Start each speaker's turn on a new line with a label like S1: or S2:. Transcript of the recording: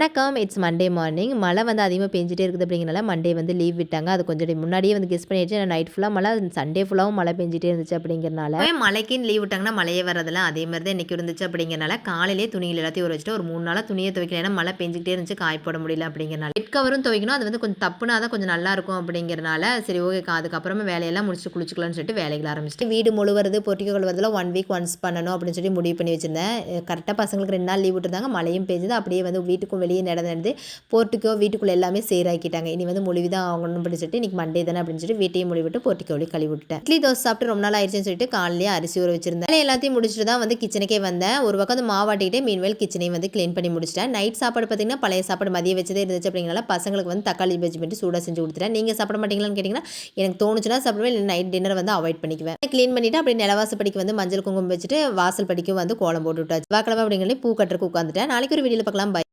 S1: வணக்கம். It's Monday morning மழை வந்து அதிகமாக பெஞ்சிட்டே இருக்குது அப்படிங்கிறனால மண்டே வந்து லீவ் விட்டாங்க. அது கொஞ்சம் முன்னாடியே வந்து கெஸ் பண்ணிடுச்சு நைட் ஃபுல்லாக மழை சண்டே ஃபுல்லாகவும் மழை பெஞ்சிட்டே இருந்துச்சு அப்படிங்கிறனால மழைக்குன்னு லீவ் விட்டாங்கன்னா மழையே வரதெல்லாம் அதே மாதிரி தான் இன்றைக்கி இருந்துச்சு அப்படிங்கிறனால காலையிலே துணியில் எல்லாத்தையும் ஒரு வச்சுட்டு ஒரு மூணு நாளாக துணியை துவைக்கல. ஏன்னா மழை பெஞ்சிக்கிட்டே இருந்துச்சு. காய போட முடியல அப்படிங்கிறனால. ஹெட் கவரும் துவைக்கணும். அது வந்து கொஞ்சம் தப்புனா தான் கொஞ்சம் நல்லா இருக்கும் அப்படிங்கிறனால சரி ஓகே அதுக்கப்புறமா வேலையெல்லாம் முடிச்சு குளிச்சுக்கலாம்னு சொல்லிட்டு வேலைகள் ஆரம்பிச்சிட்டு வீடு முழுவது பொட்டிக்க கொள்வதில் ஒன் வீக் ஒன்ஸ் பண்ணணும் அப்படின்னு சொல்லி முடிவு பண்ணி வச்சிருந்தேன். கரெக்டாக பசங்களுக்கு ரெண்டு நாள் லீவ் விட்டுருந்தாங்க. மழையும் பெஞ்சது. அப்படியே வந்து வீட்டுக்கும் வெளியே நடந்து நடந்து போர்ட்டிக்கோ வீட்டுக்குள்ளே எல்லாமே சேராக்கிட்டாங்க. இனி வந்து மொழிவு தான் ஆகணும் அப்படின்னு சொல்லிட்டு இன்றைக்கி மண்டே தானே அப்படின்னு சொல்லிட்டு வீட்டையும் மொழிவிட்டு போர்ட்டிக்கோலி கழுவி விட்டேன் இட்லி தோசை சாப்பிட்டு ரொம்ப நாள் ஆயிடுச்சுன்னு சொல்லிட்டு காலையிலேயே அரிசி ஊற வச்சிருந்தேன். எல்லாத்தையும் முடிச்சுட்டு தான் வந்து கிச்சனுக்கே வந்தேன். ஒரு பக்கம் வந்து மாவாட்டிக்கிட்டே மீன்வேல் கிச்சனையும் வந்து க்ளீன் பண்ணி முடிச்சிட்டேன். நைட் சாப்பாடு பார்த்தீங்கன்னா பழைய சாப்பாடு மதியம் வச்சதே இருந்துச்சு அப்படிங்கிறனால பசங்களுக்கு வந்து தக்காளி பஜ்ஜி பண்ணி சூடாக செஞ்சு கொடுத்துட்டேன். நீங்கள் சாப்பிட மாட்டீங்களான்னு கேட்டிங்கன்னா எனக்கு தோணுச்சுன்னா சாப்பிடுவேன். இல்லை நைட் டின்னர் வந்து அவாய்ட் பண்ணிக்குவேன். க்ளீன் பண்ணிவிட்டு அப்படி நிலவாசல் படிக்க வந்து மஞ்சள் குங்குமம் வச்சுட்டு வாசல் படிக்கும் வந்து கோலம் போட்டு விட்டாச்சு. வாக்கிழமை அப்படிங்கிறே பூ கட்டுறக்கு உட்காந்துட்டேன் நாளைக்கு ஒரு வீடியோவில் பார்க்கலாம்.